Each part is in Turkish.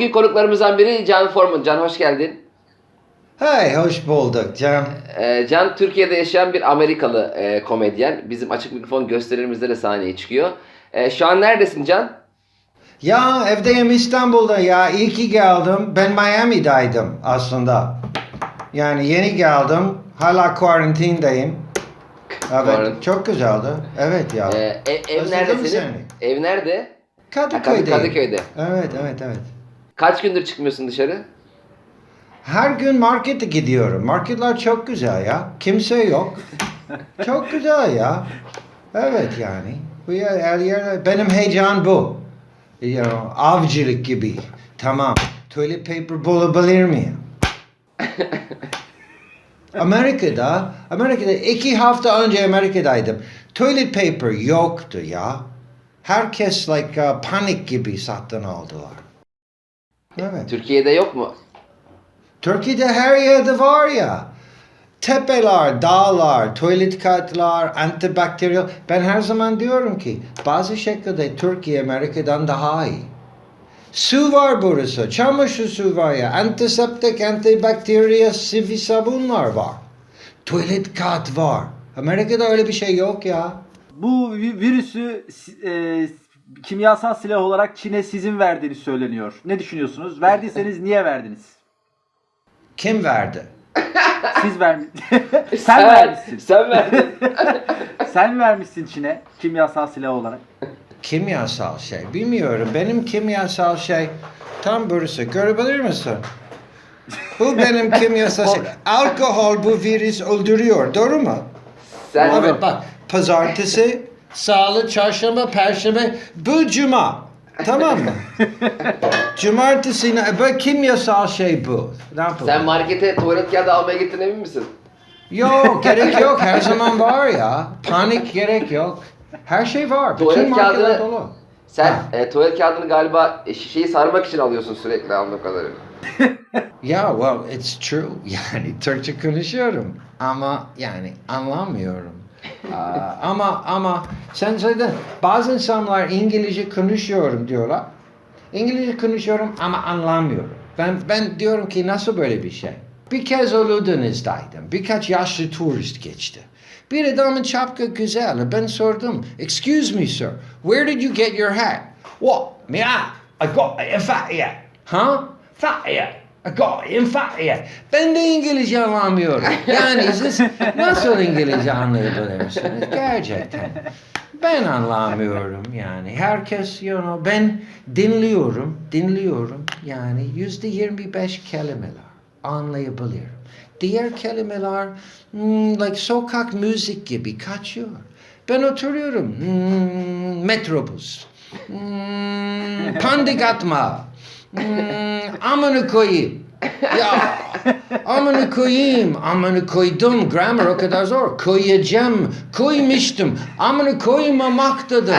bugün konuklarımızdan biri Can Forman. Can hoş geldin. Hey, hoş bulduk Cem. Ee, Can Türkiye'de yaşayan bir Amerikalı e, komedyen. Bizim açık mikrofon gösterilerimizde de sahneye çıkıyor. E, şu an neredesin Can? Ya evdeyim İstanbul'da ya. İyi ki geldim. Ben Miami'daydım aslında. Yani yeni geldim. Hala karantindayım. Evet, çok güzeldi. Evet ya. E, e- ev Özledim nerede senin? seni. Ev nerede? Ha, Kadı- Kadıköy'deyim. Kadıköy'de. Evet, evet, evet. Kaç gündür çıkmıyorsun dışarı? Her gün markete gidiyorum. Marketler çok güzel ya. Kimse yok. çok güzel ya. Evet yani. Bu yer, her yer, benim heyecan bu. You know, avcılık gibi. Tamam. Toilet paper bulabilir miyim? Amerika'da, Amerika'da iki hafta önce Amerika'daydım. Toilet paper yoktu ya. Herkes like uh, panik gibi satın aldılar. Evet. Türkiye'de yok mu? Türkiye'de her yerde var ya. Tepeler, dağlar, tuvalet katlar, antibakteriyel. Ben her zaman diyorum ki bazı şekilde Türkiye Amerika'dan daha iyi. Su var burası, çamaşır su var ya, antiseptik, antibakteriyel, sıvı sabunlar var. Tuvalet kat var. Amerika'da öyle bir şey yok ya. Bu vi- virüsü e, kimyasal silah olarak Çin'e sizin verdiğiniz söyleniyor. Ne düşünüyorsunuz? Verdiyseniz niye verdiniz? Kim verdi? Siz vermişsiniz. Sen vermişsin. Sen verdin. Sen vermişsin Çin'e kimyasal silah olarak. Kimyasal şey. Bilmiyorum. Benim kimyasal şey tam burası. Görebilir misin? Bu benim kimyasal şey. Alkol bu virüs öldürüyor. Doğru mu? Sen Evet bak. Pazartesi, salı, çarşamba, perşembe, bu cuma. Tamam mı? Cumartesi, ne- bu kimyasal şey bu. Ne yapalım? sen markete tuvalet kağıdı almaya gittin emin misin? Yok gerek yok. Her zaman var ya. Panik gerek yok. Her şey var. Bütün Tuvalet markeler kağıdı- dolu. Sen Ha. e, tuvalet kağıdını galiba e, şişeyi sarmak için alıyorsun sürekli anladığım kadarıyla. Yeah, well, it's true. Yani Türkçe konuşuyorum ama yani anlamıyorum. Ama ama sen söyledin bazı insanlar İngilizce konuşuyorum diyorlar. İngilizce konuşuyorum ama anlamıyorum. Ben ben diyorum ki nasıl böyle bir şey? Bir kez Uludeniz'daydım. Birkaç yaşlı turist geçti. Bir adamın şapka güzel. Ben sordum. Excuse me sir. Where did you get your hat? What? Me hat? I got it in Fatih. Huh? Fatih. İn Fatih. Ben de İngilizce anlamıyorum. Yani siz nasıl İngilizce anlayabilirsiniz? Gerçekten. Ben anlamıyorum yani. Herkes, you know, ben dinliyorum, dinliyorum. Yani yüzde yirmi beş kelimeler anlayabiliyorum. Diğer kelimeler hmm, like sokak müzik gibi kaçıyor. Ben oturuyorum. Hmm, metrobüs. Hmm, pandik atma. Hmm, amını koyayım. Ya amını koyayım, amını koydum. Grammar o kadar zor. Koyacağım, koymuştum. Amını koymamaktadır.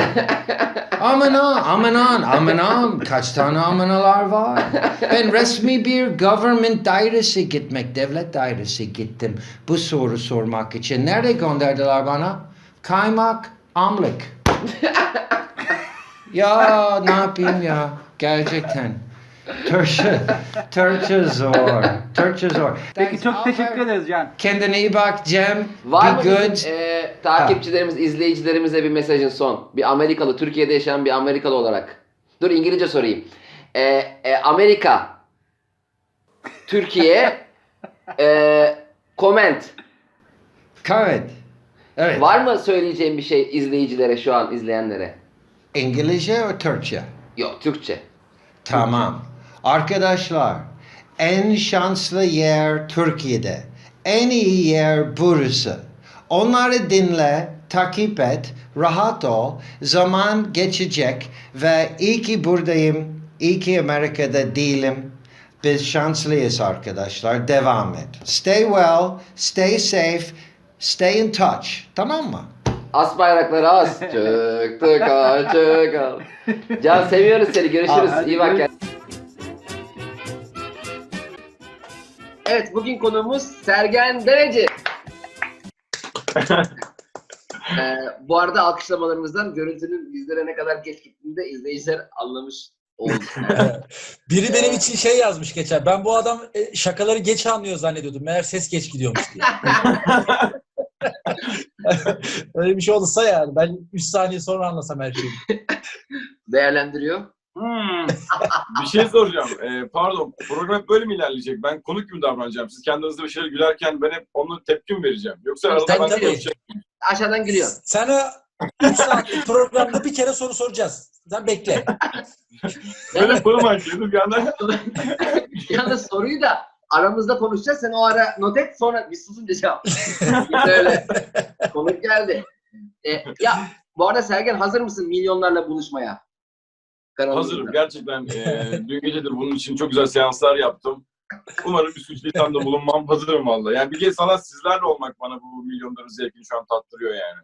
Amına, amanan, amanam. Kaç tane amanalar var? Ben resmi bir government dairesi gitmek, devlet dairesi gittim. Bu soru sormak için. Nerede gönderdiler bana? Kaymak, amlık. ya ne yapayım ya? Gerçekten. Türkçe, Türkçe zor. Türkçe zor. Peki Thanks. çok Aferin. teşekkür ederiz Can. Kendine iyi bak Cem. Var Be mı good. bizim e, takipçilerimiz, izleyicilerimize bir mesajın son? Bir Amerikalı, Türkiye'de yaşayan bir Amerikalı olarak. Dur İngilizce sorayım. E, e, Amerika, Türkiye, e, comment. Evet. Evet. Var mı söyleyeceğim bir şey izleyicilere şu an izleyenlere? İngilizce ve Türkçe? Yok Türkçe. Tamam. Arkadaşlar, en şanslı yer Türkiye'de. En iyi yer burası. Onları dinle, takip et, rahat ol. Zaman geçecek ve iyi ki buradayım, iyi ki Amerika'da değilim. Biz şanslıyız arkadaşlar. Devam et. Stay well, stay safe, stay in touch. Tamam mı? As bayrakları as. Çıktı kaçık al. Can seviyoruz seni. Görüşürüz. Hadi İyi bak kendine. Evet bugün konuğumuz Sergen Dereci. Ee, bu arada alkışlamalarımızdan görüntünün bizlere ne kadar geç gittiğini de izleyiciler anlamış oldu. Biri benim için şey yazmış geçen. Ben bu adam e, şakaları geç anlıyor zannediyordum. Meğer ses geç gidiyormuş diye. Öyle bir şey olursa yani. Ben 3 saniye sonra anlasam her şeyi. Değerlendiriyor. Hmm. bir şey soracağım. Ee, pardon, program hep böyle mi ilerleyecek? Ben konuk gibi davranacağım. Siz kendinizde bir şeyler gülerken ben hep onu tepki mi vereceğim? Yoksa arada Tabii, ben tabii. konuşacağım. Aşağıdan gülüyor. Sana 3 saatlik programda bir kere soru soracağız. Sen bekle. Böyle yapalım herkese bir yandan. Yalnız soruyu da aramızda konuşacağız. Sen o ara not et sonra biz susunca cevap. Böyle. Konuk geldi. E, ya bu arada Sergen hazır mısın milyonlarla buluşmaya? Kanalımızda. Hazırım. Gerçekten e, dün gecedir bunun için çok güzel seanslar yaptım. Umarım bir suç lisanında bulunmam. Hazırım valla. Yani bir kez sanat sizlerle olmak bana bu milyonların zevkini şu an tattırıyor yani.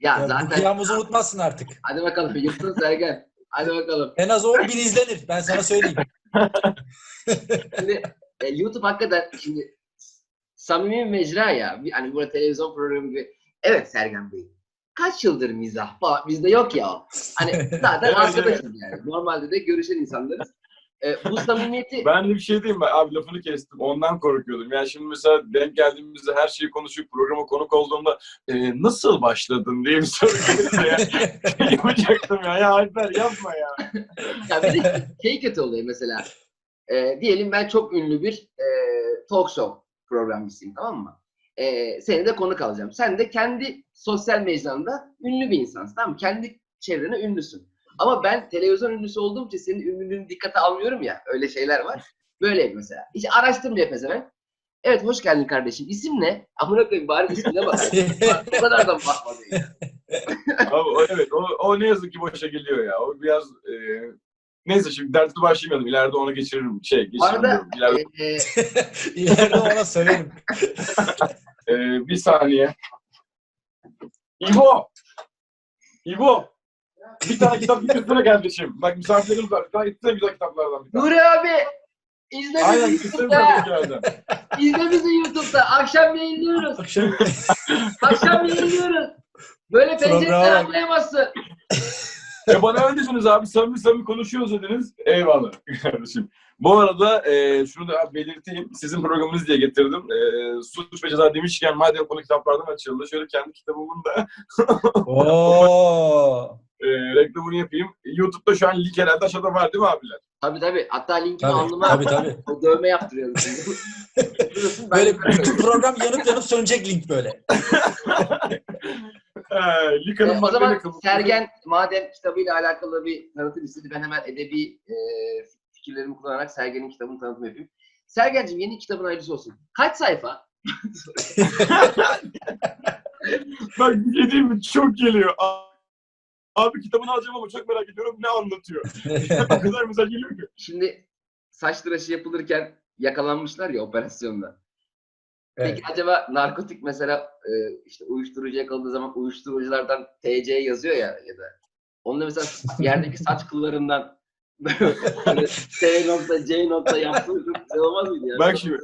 Ya Ya, zaten kıyamızı unutmazsın artık. hadi bakalım yırttın Sergen. Hadi bakalım. En az 10 bin izlenir. Ben sana söyleyeyim. Şimdi e, YouTube hakikaten şimdi samimi bir mecra ya. Bir- Hani burada televizyon programı gibi. Evet Sergen Bey. Kaç yıldır mizah? Ba- Bizde yok ya o. Hani zaten arkadaşız yani. Normalde de görüşen insanlarız. E, bu samimiyeti Ben de bir şey diyeyim ben abi lafını kestim. Ondan korkuyordum. Yani şimdi mesela denk geldiğimizde her şeyi konuşup programa konuk olduğumda e, nasıl başladın diye bir soru gelirse ya. Şey yapacaktım ya. Ya Alper yapma ya. ya bir de şey kötü oluyor mesela. E, diyelim ben çok ünlü bir e, talk show programcısıyım tamam mı? E, seni de konuk alacağım. Sen de kendi sosyal mecranda ünlü bir insansın tamam mı? Kendi çevrene ünlüsün. Ama ben televizyon ünlüsü olduğum için senin ünlülüğünü dikkate almıyorum ya. Öyle şeyler var. Böyle mesela. Hiç araştırmıyor mesela. Evet hoş geldin kardeşim. İsim ne? Amına koyayım bari ismine bak. o kadar da bakmadı. ya. Abi, o, evet o, o ne yazık ki boşa geliyor ya. O biraz e, neyse şimdi dertli başlamayalım. İleride ona geçiririm. Şey geçiririm. arada. İleride, e, e, İleride ona söylerim. e, bir saniye. İbo! İbo! Bir tane kitap getirsene kardeşim. Bak misafirlerimiz var. Bir tane getirsene güzel kitaplardan bir tane. Nuri abi izle Aynen bizi getirsene YouTube'da. kitaplardan. İzle bizi YouTube'da. Akşam yayınlıyoruz. Akşam yayınlıyoruz. Böyle pencereden anlayamazsın. E bana dediniz abi. Samimi samimi konuşuyoruz dediniz. Eyvallah kardeşim. Bu arada e, şunu da belirteyim. Sizin programınız diye getirdim. E, suç ve ceza demişken madem konu kitaplardan açıldı. Şöyle kendi kitabımın da Oo. e, reklamını yapayım. YouTube'da şu an link herhalde aşağıda var değil mi abiler? Tabii tabii. Hatta linkini Tabii, alnıma tabii, tabii. o dövme yaptırıyorum. şimdi. Biliyorsun, ben Böyle bütün program yanıp yanıp sönecek link böyle. Lika'nın E, o zaman kabul- Sergen madem kitabıyla alakalı bir tanıtım istedi ben hemen edebi e, fikirlerimi kullanarak Sergen'in kitabını tanıtım yapayım. Sergen'cim yeni kitabın hayırlısı olsun. Kaç sayfa? Bak bir şey? Çok geliyor. Abi kitabını alacağım ama çok merak ediyorum ne anlatıyor. o kadar güzel geliyor ki. Şimdi saç tıraşı yapılırken yakalanmışlar ya operasyonda. Evet. Peki acaba narkotik mesela e, işte uyuşturucu yakaladığı zaman uyuşturuculardan TC yazıyor ya ya da onda mesela yerdeki saç kıllarından T nokta C nokta yaptığı çok güzel olmaz mıydı ya? Bak şimdi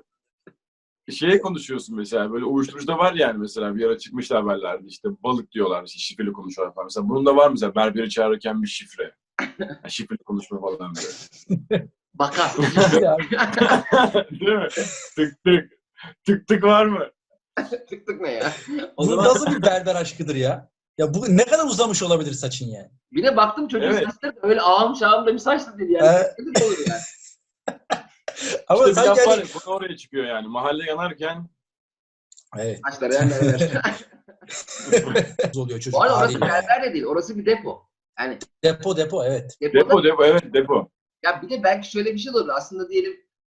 şeye konuşuyorsun mesela böyle uyuşturucu da var yani mesela bir ara çıkmıştı haberlerde işte balık diyorlar işte şifreli konuşuyorlar falan. Mesela bunun da var mesela berberi çağırırken bir şifre. Yani şifreli konuşma falan böyle. Bakar. Değil mi? Tık tık. Tık tık var mı? tık tık ne ya? O bu zaman nasıl bir berber aşkıdır ya? Ya bu ne kadar uzamış olabilir saçın yani? bir de baktım çocuğun Evet. saçları da öyle ağım şağım da bir saçlı dedi yani. Evet. Tık olur yani. Ama işte bir sanki laf var hani... ya konu oraya çıkıyor yani. Mahalle yanarken Evet. Saçları yerler. oluyor çocuk Bu arada orası haliyle. berber de değil. Orası bir depo. Yani Depo depo evet. depoda depo depo evet depo. Ya bir de belki şöyle bir şey olur. Aslında diyelim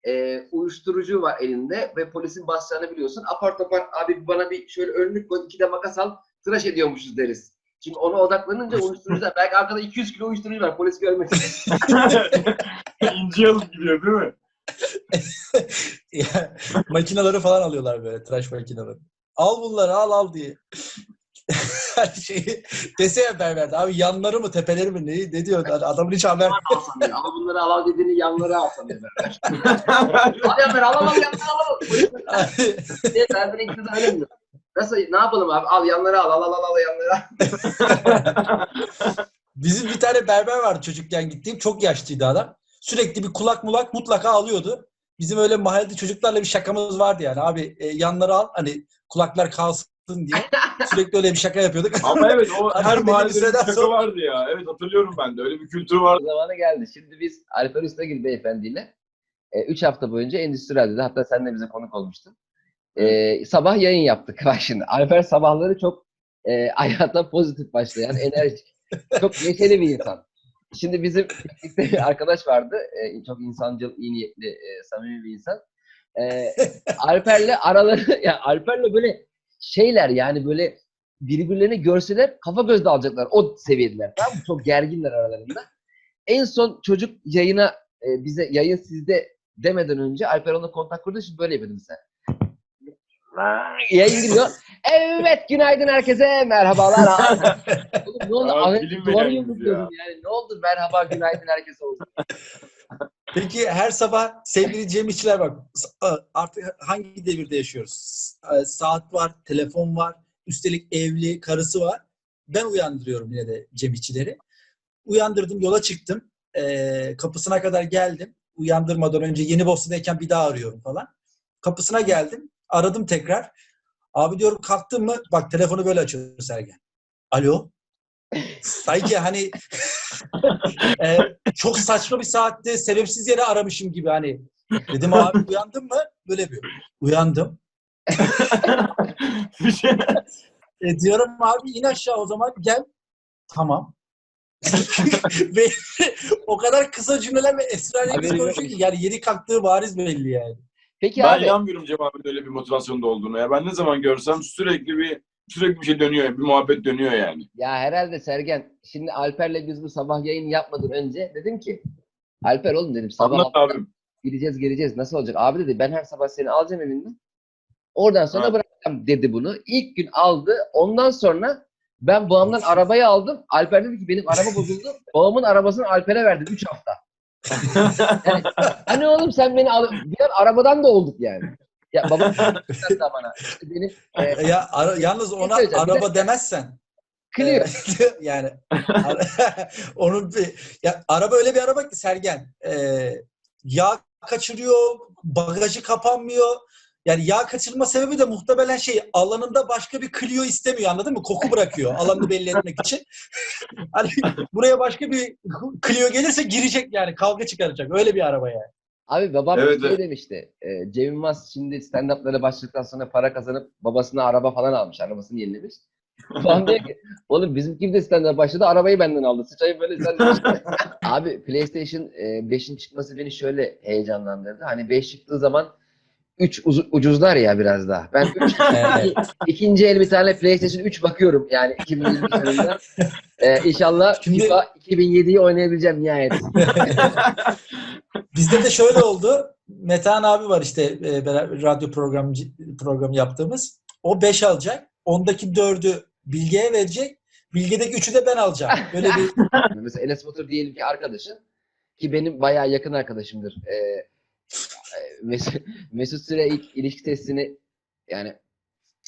e, uyuşturucu var elinde ve polisin basacağını biliyorsun. Apar topar abi bana bir şöyle önlük koy, iki de makas al, tıraş ediyormuşuz deriz. Şimdi ona odaklanınca uyuşturucular, belki arkada 200 kilo uyuşturucu var polis görmesin. İnci alıp gidiyor değil mi? Ya, makinaları falan alıyorlar böyle tıraş makinaları. Al bunları al al diye. Her şeyi dese ya berberde. Abi yanları mı tepeleri mi ne, ne diyor? Yani adamın hiç haber alsam ya. Ama bunları al al dediğini yanları al al al yanları al al. Polis diye berbere gitti de öyle mi? Nasıl ne yapalım abi? Al yanları al al al al al yanları al. Bizim bir tane berber vardı çocukken gittiğim. Çok yaşlıydı adam. Sürekli bir kulak mulak mutlaka alıyordu. Bizim öyle mahallede çocuklarla bir şakamız vardı yani. Abi e, yanları al hani kulaklar kalsın diye. Sürekli öyle bir şaka yapıyorduk. Ama evet o her mahallede bir şaka sonra- vardı ya. Evet hatırlıyorum ben de. Öyle bir kültür vardı. Zamanı geldi. Şimdi biz Alper Ustagil beyefendiyle 3 hafta boyunca Endüstri Radyo'da hatta sen de bize konuk olmuştun. E, sabah yayın yaptık. Bak şimdi Alper sabahları çok e, hayata pozitif başlayan, enerjik, çok neşeli bir insan. Şimdi bizim birlikte bir arkadaş vardı. e, çok insancıl, iyi niyetli, e, samimi bir insan. E, Alper'le araları, ya Alper'le böyle şeyler yani böyle birbirlerini görseler kafa göz dağılacaklar. O seviyedeler. Tamam mı? Çok gerginler aralarında. En son çocuk yayına e, bize yayın sizde demeden önce Alper onunla kontak kurdu. Şimdi böyle yapıyordum sen. Yayın giriyor. Evet günaydın herkese. Merhabalar. Oğlum ne oldu? Aa, Ahmet duvarı yumrukluyordum yani. Ne oldu? Merhaba günaydın herkese oldu. Peki her sabah sevgili Cem İşçiler bak artık hangi devirde yaşıyoruz? Saat var, telefon var, üstelik evli, karısı var. Ben uyandırıyorum yine de Cem İşçileri. Uyandırdım, yola çıktım. Kapısına kadar geldim. Uyandırmadan önce Yeni Bosna'dayken bir daha arıyorum falan. Kapısına geldim, aradım tekrar. Abi diyorum kalktın mı? Bak telefonu böyle açıyor Sergen. Alo? Sanki hani e, çok saçma bir saatte sebepsiz yere aramışım gibi hani. Dedim abi uyandın mı? Böyle yapıyor. Uyandım. Bir şey- E, diyorum abi in aşağı o zaman gel. Tamam. Ve o kadar kısa cümleler ve esrarengiz konuşuyor ki yani yeni kalktığı bariz belli yani. Peki ben abi. inanmıyorum Cem abinin öyle bir motivasyonda olduğunu. Ya ben ne zaman görsem sürekli bir sürekli bir şey dönüyor. Bir muhabbet dönüyor yani. Ya herhalde Sergen. Şimdi Alper'le biz bu sabah yayın yapmadan önce dedim ki Alper oğlum dedim sabah Anlat abim. gideceğiz geleceğiz nasıl olacak? Abi dedi ben her sabah seni alacağım evinden. Oradan sonra Ha. bırakacağım dedi bunu. İlk gün aldı. Ondan sonra ben babamdan arabayı aldım. Alper dedi ki benim araba bozuldu. Babamın arabasını Alper'e verdim 3 hafta. Yani, hani oğlum sen beni al bir an arabadan da olduk yani. Ya babam hatta bana işte benim e, Ya ara- yalnız ona söyleyeceğim, bir araba demezsen Clio. yani onun bir ya araba öyle bir araba ki Sergen. E, yağ kaçırıyor, bagajı kapanmıyor. Yani yağ kaçırma sebebi de muhtemelen şey alanında başka bir Clio istemiyor anladın mı? Koku bırakıyor alanını belli etmek için. hani buraya başka bir Clio gelirse girecek yani kavga çıkaracak. Öyle bir araba yani. Abi babam Evet, şey evet. demişti. E, Cem Yılmaz şimdi stand-up'lara başladıktan sonra para kazanıp babasına araba falan almış. Arabasını yenilemiş. Babam diyor ki oğlum bizim kim de stand-up başladı arabayı benden aldı. Sıçayım böyle sen de." Abi PlayStation e, 5'in çıkması beni şöyle heyecanlandırdı. Hani 5 çıktığı zaman 3 ucuzlar ya biraz daha. Ben 3 Evet. ikinci el bir tane PlayStation 3 bakıyorum yani 2020 sonunda. E, inşallah Şimdi- FIFA 2007'yi oynayabileceğim nihayet. Bizde de şöyle oldu. Metehan abi var işte e, beraber radyo programı programı yaptığımız. O 5 alacak. Ondaki 4'ü Bilge'ye verecek. Bilge'deki 3'ü de ben alacağım. Böyle bir Mesela Enes Batur diyelim ki arkadaşın ki benim bayağı yakın arkadaşımdır. Ee, e, Mesut, Mesut Süre ilk ilişki testini yani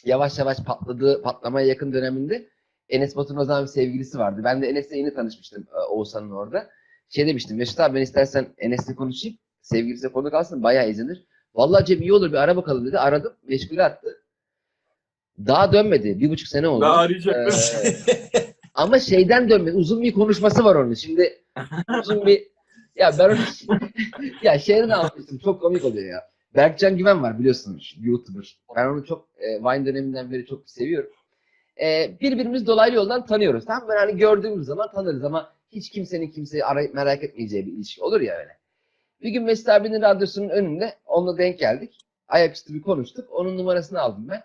yavaş yavaş patladığı patlamaya yakın döneminde Enes Batur'un o zaman bir sevgilisi vardı. Ben de Enes'le yeni tanışmıştım e, Oğuzhan'ın orada. Şey demiştim Mesut abi ben istersen Enes'le konuşayım. Sevgilisiyle konu kalsın bayağı izlenir. Vallahi Cem iyi olur bir ara bakalım dedi. Aradım meşgule attı. Daha dönmedi. Bir buçuk sene oldu. Daha arayacak. Ee, ama şeyden dönmedi. Uzun bir konuşması var onun. Şimdi uzun bir ya ben ya şeyden almıştım. Çok komik oluyor ya. Berkcan Güven var biliyorsunuz YouTuber. Ben onu çok e, Vine döneminden beri çok seviyorum. E, birbirimiz dolaylı yoldan tanıyoruz. Mı? Ben hani gördüğümüz zaman tanırız ama hiç kimsenin kimseyi arayıp merak etmeyeceği bir ilişki olur ya öyle. Bir gün Mesut abinin radyosunun önünde onunla denk geldik. Ayaküstü bir konuştuk. Onun numarasını aldım ben.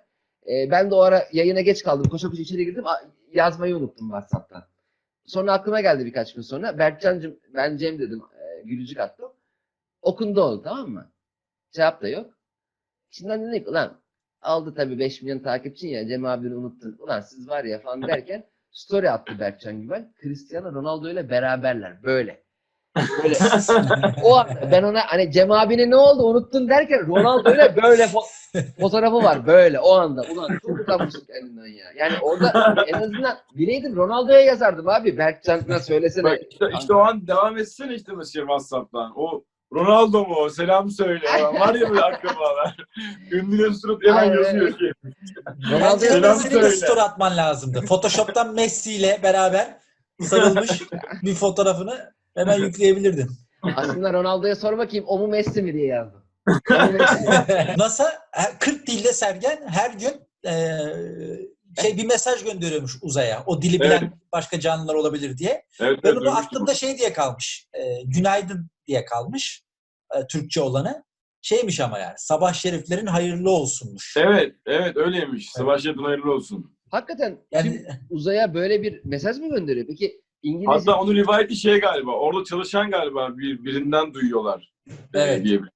E, ben de o ara yayına geç kaldım. Koşa koşa içeri girdim. Yazmayı unuttum WhatsApp'tan. Sonra aklıma geldi birkaç gün sonra. Berkcan'cığım ben Cem dedim. Gülücük attım. Okundu oldu tamam mı? Cevap da yok. İçinden dedik ulan aldı tabii 5 milyon takipçin ya Cem abini unuttun. Ulan siz var ya falan derken story attı Berkcan Güven. Cristiano Ronaldo ile beraberler böyle. Böyle. o ben ona hani Cem abine ne oldu unuttun derken Ronaldo'yla böyle fo- fotoğrafı var böyle o anda. Ulan çok utanmışım kendimden ya. Yani orada en azından bileydim Ronaldo'ya yazardım abi. Berkcan'la söylesene. Bak işte, işte o an devam etsene işte şey WhatsApp'tan. O Ronaldo mu? o? Selam söyle. Var ya böyle akrabalar. Ünlülerin suratı hemen Aynen. yazıyor ki. Ronaldo'ya Bence selam de söyle. story atman lazımdı. Photoshop'tan Messi ile beraber sarılmış bir fotoğrafını hemen yükleyebilirdin. aslında Ronaldo'ya sor bakayım o mu Messi mi diye yazdım. NASA her- 40 dilde Sergen her gün eee, şey bir mesaj gönderiyormuş uzaya. O dili bilen Evet. başka canlılar olabilir diye. Evet, Ben evet, onu aklımda şey diye kalmış. eee, günaydın diye kalmış. eee, Türkçe olanı. Şeymiş ama yani sabah şeriflerin hayırlı olsunmuş. Evet, evet öyleymiş. Savaş Yedin hayırlı olsun. Hakikaten Yani uzaya böyle bir mesaj mı gönderiyor? Peki İngiliz Hatta onun rivayeti şey galiba. Orada çalışan galiba bir, birinden duyuyorlar. Evet. Diyebilirim.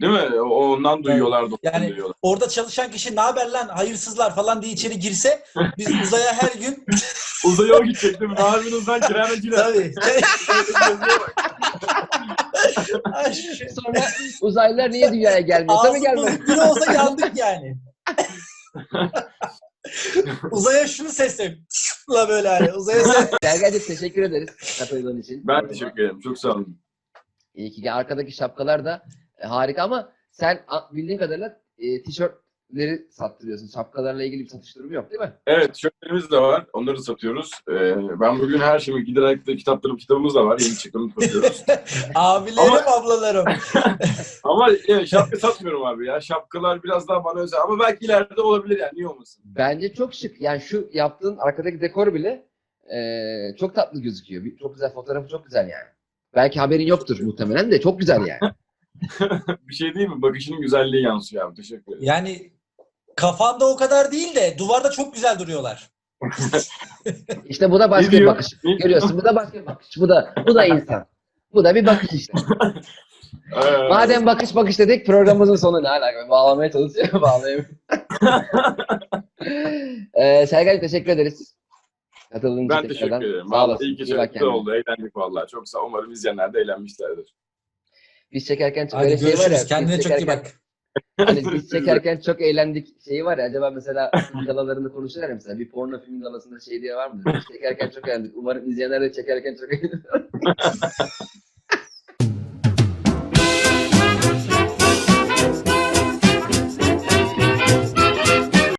Değil mi? O- Ondan duyuyorlar. da Yani- gönderiyorlar. orada çalışan kişi ne haber lan hayırsızlar falan diye içeri girse biz uzaya her gün Uzaya o gidecek değil mi? Narvin'den kiremeciler. tabii Ay, sonra uzaylılar niye dünyaya gelmiyor? Tabii bozuk biri olsa yandık yani. Uzaya şunu sesle. La böyle hani. Uzaya ses. Sergen'cim teşekkür ederiz katıldığın için. Ben teşekkür ederim. Çok sağ olun. İyi ki arkadaki şapkalar da e, harika ama sen bildiğin kadarıyla e, tişörtleri sattırıyorsun. Şapkalarla ilgili bir satış durumu yok değil mi? Evet, şöplerimiz de var. Onları da satıyoruz. Ee, ben bugün her şeyimi giderek de kitaplarım, kitabımız da var. Yeni çıktığını satıyoruz. Abilerim, Ama- ablalarım. Ama e, şapka satmıyorum abi ya. Şapkalar biraz daha bana özel. Ama belki ileride olabilir yani. Niye olmasın? Bence çok şık. Yani şu yaptığın arkadaki dekor bile e, çok tatlı gözüküyor. Bir- Çok güzel fotoğrafı çok güzel yani. Belki haberin yoktur muhtemelen de çok güzel yani. Bir şey değil mi? Bakışının güzelliği yansıyor abi. Teşekkür ederim. Yani kafanda o kadar değil de duvarda çok güzel duruyorlar. İşte bu da başka bir bakış. Görüyorsun bu da başka bir bakış. Bu da bu da insan. Bu da bir bakış işte. Ee, Madem bakış bakış dedik programımızın sonu ne alaka? Bağlamaya çalışıyor. Bağlayamıyorum. ee, Sergen teşekkür ederiz. Katıldığın için ben tekrardan. teşekkür ederim. Sağ Vallahi olasın. iyi İyi bak geceler kendine. oldu. Eğlendik vallahi. Çok sağ Umarım izleyenler de eğlenmişlerdir. Biz çekerken çok Hadi öyle şey var ya. görüşürüz. biz Kendine çok iyi çekerken- bak. Hani biz çekerken çok eğlendik şeyi var ya acaba mesela film galalarında konuşurlar ya mesela bir porno film galasında şey diye var mı? Biz çekerken çok eğlendik. Umarım izleyenler de çekerken çok eğlenir.